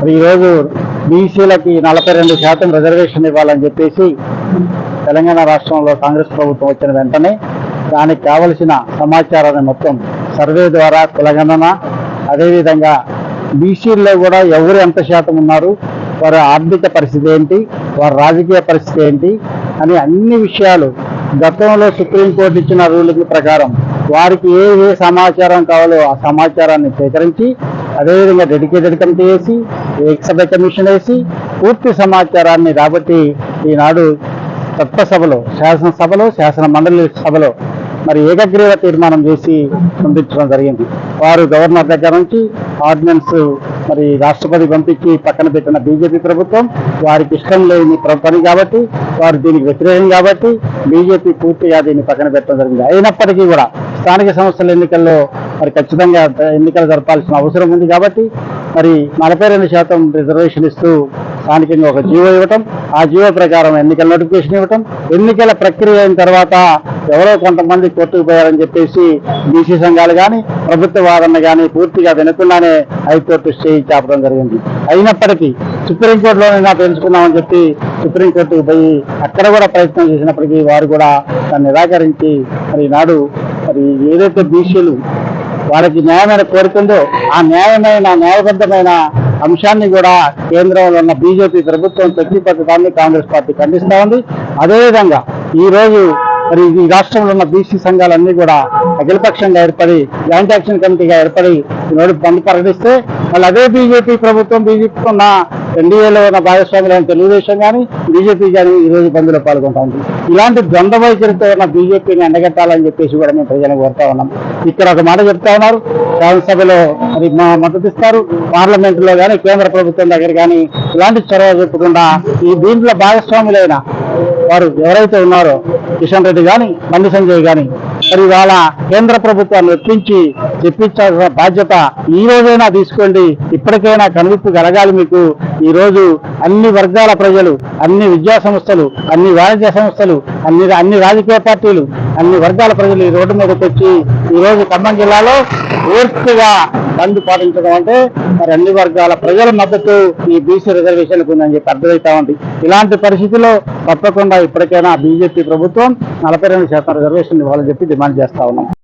మరి ఈరోజు బీసీలకి నలభై రెండు శాతం రిజర్వేషన్ ఇవ్వాలని చెప్పేసి తెలంగాణ రాష్ట్రంలో కాంగ్రెస్ ప్రభుత్వం వచ్చిన వెంటనే దానికి కావలసిన సమాచారాన్ని మొత్తం సర్వే ద్వారా కులగణన అదేవిధంగా బీసీల్లో కూడా ఎవరు ఎంత శాతం ఉన్నారు వారి ఆర్థిక పరిస్థితి ఏంటి వారి రాజకీయ పరిస్థితి ఏంటి అని అన్ని విషయాలు గతంలో సుప్రీంకోర్టు ఇచ్చిన రూల్ ప్రకారం వారికి ఏ ఏ సమాచారం కావాలో ఆ సమాచారాన్ని సేకరించి అదేవిధంగా డెడికేటెడ్ కమిటీ వేసి ఎక్సబై కమిషన్ వేసి పూర్తి సమాచారాన్ని రాబట్టి ఈనాడు తత్వసభలో శాసనసభలో శాసన మండలి సభలో మరి ఏకగ్రీవ తీర్మానం చేసి పంపించడం జరిగింది. వారు గవర్నర్ దగ్గర నుంచి ఆర్డినెన్స్ మరి రాష్ట్రపతి పంపించి పక్కన పెట్టిన బీజేపీ ప్రభుత్వం వారికి ఇష్టం లేని పని కాబట్టి వారు దీనికి వ్యతిరేకం కాబట్టి బీజేపీ పూర్తిగా దీన్ని పక్కన పెట్టడం జరిగింది. అయినప్పటికీ కూడా స్థానిక సంస్థల ఎన్నికల్లో మరి ఖచ్చితంగా ఎన్నికలు జరపాల్సిన అవసరం ఉంది కాబట్టి మరి నలభై రెండు శాతం రిజర్వేషన్ ఇస్తూ స్థానికంగా ఒక జీవో ఇవ్వటం ఆ జీవో ప్రకారం ఎన్నికల నోటిఫికేషన్ ఇవ్వటం ఎన్నికల ప్రక్రియ అయిన తర్వాత ఎవరో కొంతమంది కోర్టుకు పోయారని చెప్పేసి బీసీ సంఘాలు కానీ ప్రభుత్వ వాదన కానీ పూర్తిగా వినకుండానే హైకోర్టు స్టే చేపడం జరిగింది. అయినప్పటికీ సుప్రీంకోర్టులోనైనా తెలుసుకుందామని చెప్పి సుప్రీంకోర్టుకు పోయి అక్కడ కూడా ప్రయత్నం చేసినప్పటికీ వారు కూడా దాన్ని నిరాకరించి మరి నాడు మరి ఏదైతే బీసీలు వాళ్ళకి న్యాయమైన కోరుకుందో ఆ న్యాయమైన న్యాయబద్ధమైన అంశాన్ని కూడా కేంద్రంలో ఉన్న బీజేపీ ప్రభుత్వం తొక్కిపట్టడాన్ని కాంగ్రెస్ పార్టీ ఖండిస్తా ఉంది. అదేవిధంగా ఈ రోజు మరి ఈ రాష్ట్రంలో ఉన్న బీసీ సంఘాలన్నీ కూడా అఖిలపక్షంగా ఏర్పడి జాయింట్ యాక్షన్ కమిటీగా ఏర్పడి ఈ నోటి బంద్ ప్రకటిస్తే మళ్ళీ అదే బీజేపీ ప్రభుత్వం బీజేపీ ఉన్న ఎన్డీఏలో ఉన్న భాగస్వాములైన తెలుగుదేశం కానీ బీజేపీ కానీ ఈ రోజు బంద్లో పాల్గొంటా ఉంది. ఇలాంటి ద్వంద్వ వైఖరితో ఉన్న బీజేపీని ఎండగట్టాలని చెప్పేసి కూడా మేము ప్రజలను కోరుతా ఉన్నాం. ఇక్కడ ఒక మాట చెప్తా ఉన్నారు. శాసనసభలో మరి మా మద్దతిస్తారు పార్లమెంట్లో కానీ కేంద్ర ప్రభుత్వం దగ్గర కానీ ఇలాంటి చొరవ చెప్పకుండా ఈ దీంట్లో భాగస్వాములైన వారు ఎవరైతే ఉన్నారో కిషన్ రెడ్డి కానీ బండి సంజయ్ కానీ మరి వాళ్ళ కేంద్ర ప్రభుత్వాన్ని ఒప్పించి చెప్పించాల్సిన బాధ్యత ఈ రోజైనా తీసుకోండి ఇప్పటికైనా కనువిప్పు కలగాలి మీకు. ఈ రోజు అన్ని వర్గాల ప్రజలు అన్ని విద్యా సంస్థలు అన్ని వాణిజ్య సంస్థలు అన్ని అన్ని రాజకీయ పార్టీలు అన్ని వర్గాల ప్రజలు ఈ రోడ్డు మీదకి వచ్చి ఈ రోజు ఖమ్మం జిల్లాలో పూర్తిగా బంద్ పాటించడం అంటే మరి అన్ని వర్గాల ప్రజల మద్దతు ఈ బీసీ రిజర్వేషన్ ఉందని చెప్పి అర్థమవుతా ఉంది. ఇలాంటి పరిస్థితిలో తప్పకుండా ఇప్పటికైనా బీజేపీ ప్రభుత్వం నలభై రెండు శాతం రిజర్వేషన్ ఇవ్వాలని చెప్పి డిమాండ్ చేస్తా ఉన్నాం.